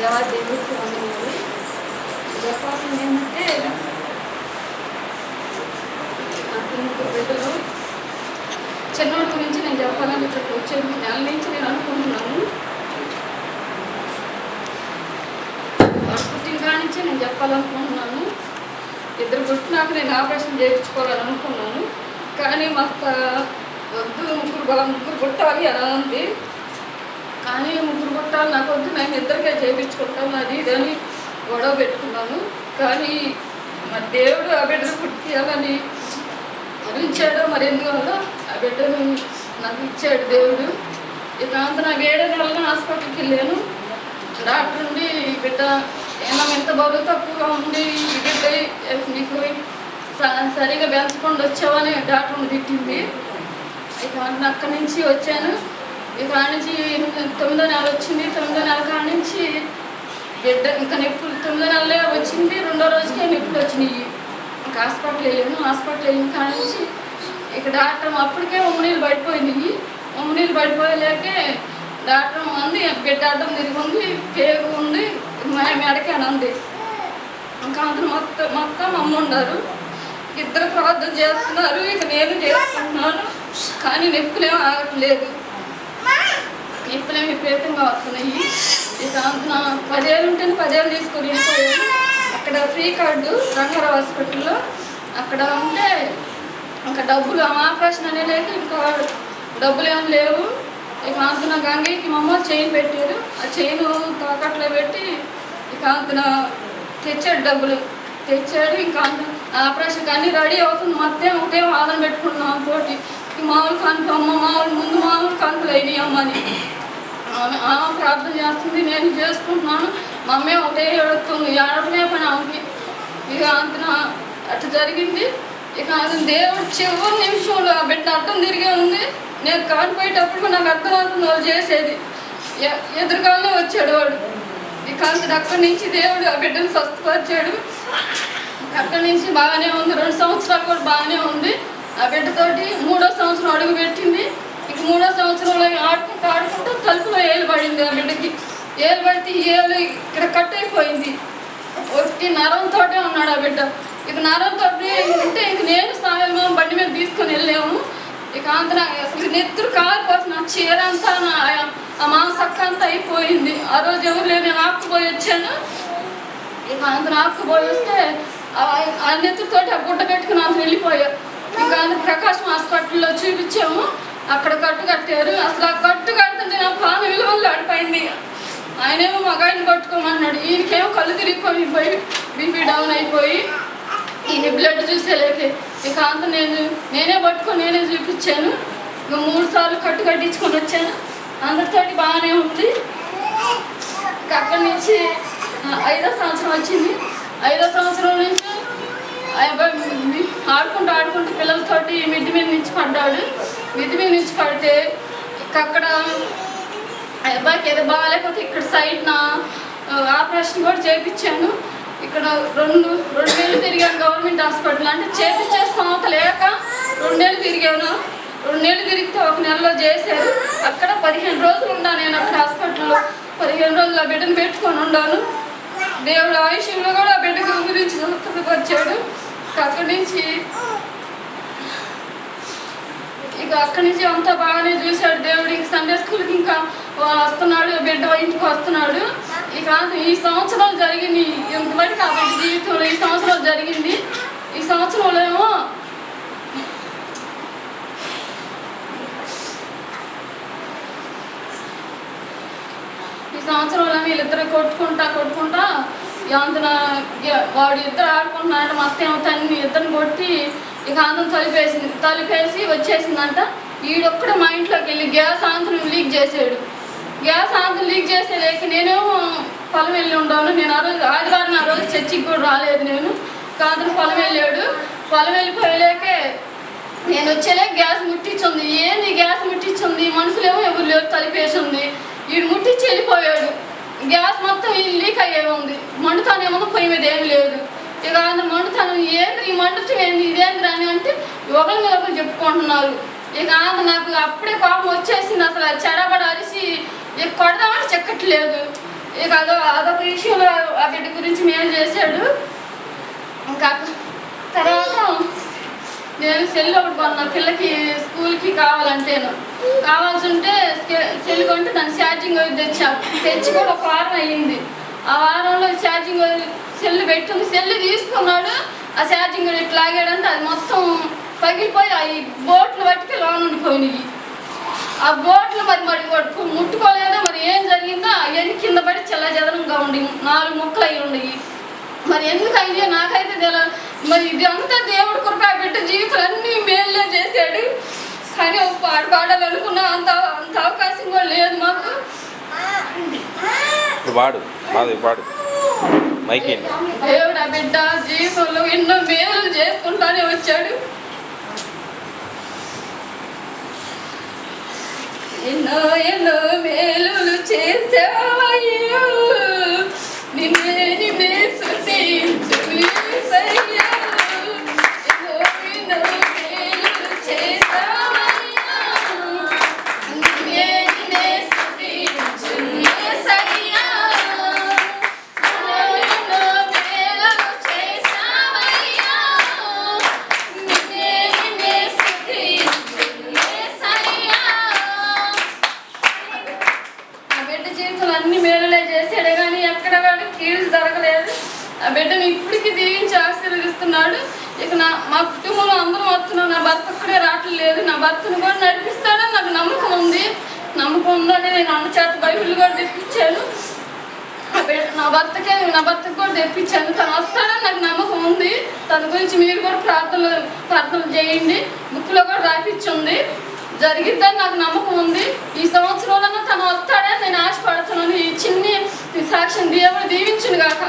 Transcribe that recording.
దేవా వందనాలు చెప్పాల్సింది ఏంటంటే నాకు బిడ్డలు చిన్నోడి గురించి నేను చెప్పాలని ఇక్కడికి వచ్చే నెల నుంచి నేను అనుకుంటున్నాను పుట్టిన కాడి నుంచి నేను చెప్పాలనుకుంటున్నాను. ఇద్దరు పుట్టినాక నేను ఆపరేషన్ చేయించుకోవాలని అనుకున్నాను కానీ మాకు వద్దు ముగ్గురు బల ముగ్గురు పుట్టాలి అని ఉంది. కానీ ముగ్గురు కొట్టాలి నాకు వద్దు నేను ఇద్దరికే చేయించుకుంటాను అది ఇదని గొడవ పెట్టుకున్నాను. కానీ మరి దేవుడు ఆ బిడ్డను పుట్టియాలని భరించాడు మరి ఎందువల్ల ఆ బిడ్డను నాకు ఇచ్చాడు దేవుడు. ఇక అంత నాకు ఏడో నెలల హాస్పిటల్కి వెళ్ళాను. డాక్టర్ ఉండి ఈ బిడ్డ ఏమో ఎంత బరువు తక్కువగా ఉండి ఈ బిడ్డ నీకు స- సరిగా పెంచకుండా వచ్చావని డాక్టర్ తిట్టింది. ఇక అక్కడి నుంచి వచ్చాను. ఇక నుంచి తొమ్మిదో నెల వచ్చింది తొమ్మిదో నెల కాడ నుంచి బిడ్డ ఇంకా నొప్పులు తొమ్మిదో నెలలే వచ్చింది రెండో రోజుకే నొప్పులు వచ్చినాయి. ఇంకా హాస్పిటల్ వెళ్ళాను హాస్పిటల్ వెళ్ళిన కాడ నుంచి ఇక డాక్టర్ అప్పటికే ఉమ్మనీళ్ళు పడిపోయినాయి. ఉమ్మనీళ్ళు పడిపోయలేకే డాక్టర్ ఉంది బిడ్డ అడ్డం తిరిగి ఉంది పేగు ఉంది మా మెడకే అని ఇంకా అందరు మొత్తం మొత్తం అమ్మ ఉన్నారు. ఇద్దరు ప్రార్థన చేస్తున్నారు ఇక నేను చేసుకుంటున్నాను. కానీ నొప్పులేం ఆగట్లేదు. ఇప్పుడే విపరీతంగా వస్తున్నాయి ఇక అంత పదేళ్ళు ఉంటేనే పదేళ్ళు తీసుకొని వెళ్ళిపోయాను. అక్కడ ఫ్రీ కార్డు రంగారావు హాస్పిటల్లో. అక్కడ ఉంటే ఇంకా డబ్బులు ఆపరేషన్ అనే లేక ఇంకా డబ్బులు ఏం లేవు. ఇక అంతన గంగయ్యకి మా అమ్మ చైన్ పెట్టారు. ఆ చైన్ తాకట్లో పెట్టి ఇక అంతన తెచ్చాడు డబ్బులు. తెచ్చాడు ఇంకా అంత ఆపరేషన్కి అన్నీ రెడీ అవుతుంది. మొత్తం ఒకటే వాదన పెట్టుకుంటున్నాం తోటి. మామూలు కనుక అమ్మ మామూలు ముందు మామూలు కనుకలు అయినాయి అమ్మని ఆమె ఆమె ప్రార్థన చేస్తుంది. నేను చేసుకుంటున్నాను. మమ్మీ ఒకటే ఏడుతుంది ఏడటమే పని ఆమెకి. ఇక అంతన అట్లా జరిగింది. ఇక అది దేవుడు చివరి నిమిషంలో ఆ బిడ్డ అర్థం తిరిగే ఉంది. నేను కానిపోయేటప్పుడు నాకు అర్థమవుతుంది వాళ్ళు చేసేది. ఎదురుగానే వచ్చాడు వాడు. ఇక అంత అక్కడి నుంచి దేవుడు ఆ బిడ్డను స్వస్థపరిచాడు. అక్కడి నుంచి బాగానే ఉంది. రెండు సంవత్సరాలు కూడా బాగానే ఉంది. ఆ బిడ్డతోటి మూడో సంవత్సరం అడుగు పెట్టింది. మూడో సంవత్సరంలో ఆడుకుంటూ ఆడుకుంటూ తలుపులో ఏలు పడింది ఆ బిడ్డకి. ఏలు పడితే ఏలు ఇక్కడ కట్ అయిపోయింది. ఒకటి నరంతో ఉన్నాడు ఆ బిడ్డ. ఇక నరంతో ఉంటే ఇక నేను సాయం బండి మీద తీసుకొని వెళ్ళాము. ఇక అంత అసలు నెత్తురు కాలిపోతుంది. నా చీర అంతా నా ఆ మాంసక్క అంతా అయిపోయింది. ఆ రోజు ఎవరు లేని ఆకుపోయి వచ్చాను. ఇక అంత ఆకుపోయి వస్తే ఆ- ఆ నెత్తురుతోటి ఆ గుడ్డ పెట్టుకుని అంత వెళ్ళిపోయా. ఇంకా అంత ప్రకాశం హాస్పిటల్లో చూపించాము. అక్కడ కట్టు కట్టారు. అసలు ఆ కట్టు కడుతుంటే నా పాన విలువలు ఆడిపోయింది. ఆయనేమో మగాయిని పట్టుకోమన్నాడు. ఈయనకేమో కళ్ళు తిరిగిపోయి పోయి బీపీ డౌన్ అయిపోయి ఈయన బ్లడ్ చూసేలేకే. ఇక అంత నేను నేనే పట్టుకొని నేనే చూపించాను. ఇక మూడు సార్లు కట్టు కట్టించుకొని వచ్చాను. అందరితోటి బాగానే ఉంది. ఇక అక్కడి నుంచి ఐదో సంవత్సరం వచ్చింది. ఐదో సంవత్సరం నుంచి ఆడుకుంటూ ఆడుకుంటూ పిల్లలతోటి మిడ్డి మీద నుంచి పడ్డాడు. మిద్ది మీద నుంచి పడితే అక్కడ అబ్బాయికి ఏదో బాగాలేకపోతే ఇక్కడ సైడ్న ఆపరేషన్ కూడా చేయించాను ఇక్కడ రెండు రెండు తిరిగాను గవర్నమెంట్ హాస్పిటల్ అంటే చేపించే స్థోమత లేక రెండు నెలలు తిరిగాను. రెండేళ్ళు తిరిగితే ఒక నెలలో చేశారు. అక్కడ పదిహేను రోజులు ఉన్నా నేను అక్కడ హాస్పిటల్లో పదిహేను రోజులు ఆ బిడ్డను పెట్టుకొని ఉన్నాను దేవుడు ఆయుష్యంలో కూడా ఆ బిడ్డ గురించి వచ్చాడు. అక్కడి నుంచి ఇక అక్కడి నుంచి అంతా బాగానే చూశాడు దేవుడు. ఇంక సండే స్కూల్కి ఇంకా వస్తున్నాడు బిడ్డ ఇంటికి వస్తున్నాడు. ఇక ఈ సంవత్సరం జరిగింది ఇంతవరకు ఆ బిడ్డ జీవితంలో ఈ సంవత్సరం జరిగింది. ఈ సంవత్సరంలో ఏమో ఈ సంవత్సరంలో వీళ్ళిద్దరు కొట్టుకుంటా కొట్టుకుంటా అంతన వాడు ఇద్దరు ఆడుకుంటున్నాడు మా అత్త ఏమో తన్ని ఇద్దరిని కొట్టి ఇక అందరం తలిపేసింది. తలిపేసి వచ్చేసిందంట. ఈడొక్కడ మా ఇంట్లోకి వెళ్ళి గ్యాస్ ఆంతరం లీక్ చేసాడు. గ్యాస్ ఆంతరం లీక్ చేసే లేక నేనేమో పొలం వెళ్ళి ఉండాను నేను ఆ రోజు ఆదివారం ఆ రోజు చర్చికి కూడా రాలేదు నేను. కాదు పొలం వెళ్ళాడు. పొలం వెళ్ళిపోయలేకే నేను వచ్చేలే గ్యాస్ ముట్టించుంది. ఏంది గ్యాస్ ముట్టించుంది? మనుషులేమో ఎవరు లేరు తలిపేసింది. వీడు ముట్టించి వెళ్ళిపోయాడు. గ్యాస్ మొత్తం లీక్ అయ్యే ఉంది మండుతానేమో పొయ్యి మీద ఏమి లేదు. ఇక అందరు మండుతాను ఏంది ఈ ఏంది అని అంటే ఒకరి మీద ఒకరు చెప్పుకుంటున్నారు. ఇక నాకు అప్పుడే కోపం వచ్చేసింది. అసలు చెడబడ అరిసి ఇక కొడదామని చెక్కట్లేదు. ఇక అదో అదొక విషయంలో ఆ గురించి మేలు చేశాడు. ఇంకా తర్వాత నేను సెల్ ఒకటి కొన్నా. పిల్లకి స్కూల్కి కావాలంటేను. కావాల్సి ఉంటే సెల్ కొంటే దాని ఛార్జింగ్ అది తెచ్చా. తెచ్చి కూడా ఒక వారం అయ్యింది. ఆ వారంలో ఛార్జింగ్ సెల్ పెట్టుకుని సెల్ తీసుకున్నాడు. ఆ ఛార్జింగ్ ఇట్లా లాగాడంటే అది మొత్తం పగిలిపోయి ఆ బోట్లు పట్టుకు లోన్ ఉండిపోయినాయి ఆ బోట్లు మరి మరి పట్టుకు ముట్టుకోలేదో? మరి ఏం జరిగిందో? అవన్నీ కింద పడి చల్ల చెదరంగా ఉండి నాలుగు ముక్కలు అయి ఉండయి మరి ఎందుకు అయ్యో? నాకైతే తెలియదు మరి ఇది అంతా దేవుడు కృప పెట్టి జీవితం అన్ని మేలులే చేశాడు. కానీ ఒక పాట పాడాలనుకున్నా అంత అంత అవకాశం కూడా లేదు మాకు. పాడు పాడు మైకి దేవుడు బిడ్డ జీవితంలో ఎన్నో మేలు చేసుకుంటానే వచ్చాడు. ఎన్నో ఎన్నో మేలులు చేసావయ్యో నిన్నే బిడ్డను ఇప్పటికీ దీవించి ఆశీర్వదిస్తున్నాడు. ఇక నా మా కుటుంబంలో అందరం వస్తున్నాం నా భర్త ఒక్కడే రావట్లేదు. నా భర్తను కూడా నడిపిస్తాడని నాకు నమ్మకం ఉంది. నమ్మకం ఉందని నేను అన్న చేత బైబిల్ కూడా తెప్పించాను. నా భర్తకే నా భర్తకు కూడా తెప్పించాను. తను వస్తాడని నాకు నమ్మకం ఉంది. తన గురించి మీరు కూడా ప్రార్థనలు ప్రార్థనలు చేయండి. బుక్లో కూడా రాపిచ్చుంది జరిగిద్దని నాకు నమ్మకం ఉంది. ఈ సంవత్సరంలో తను వస్తాడని నేను ఆశపడుతున్నాను. ఈ చిన్ని సాక్ష్యం దేవుడు దీవించును గాక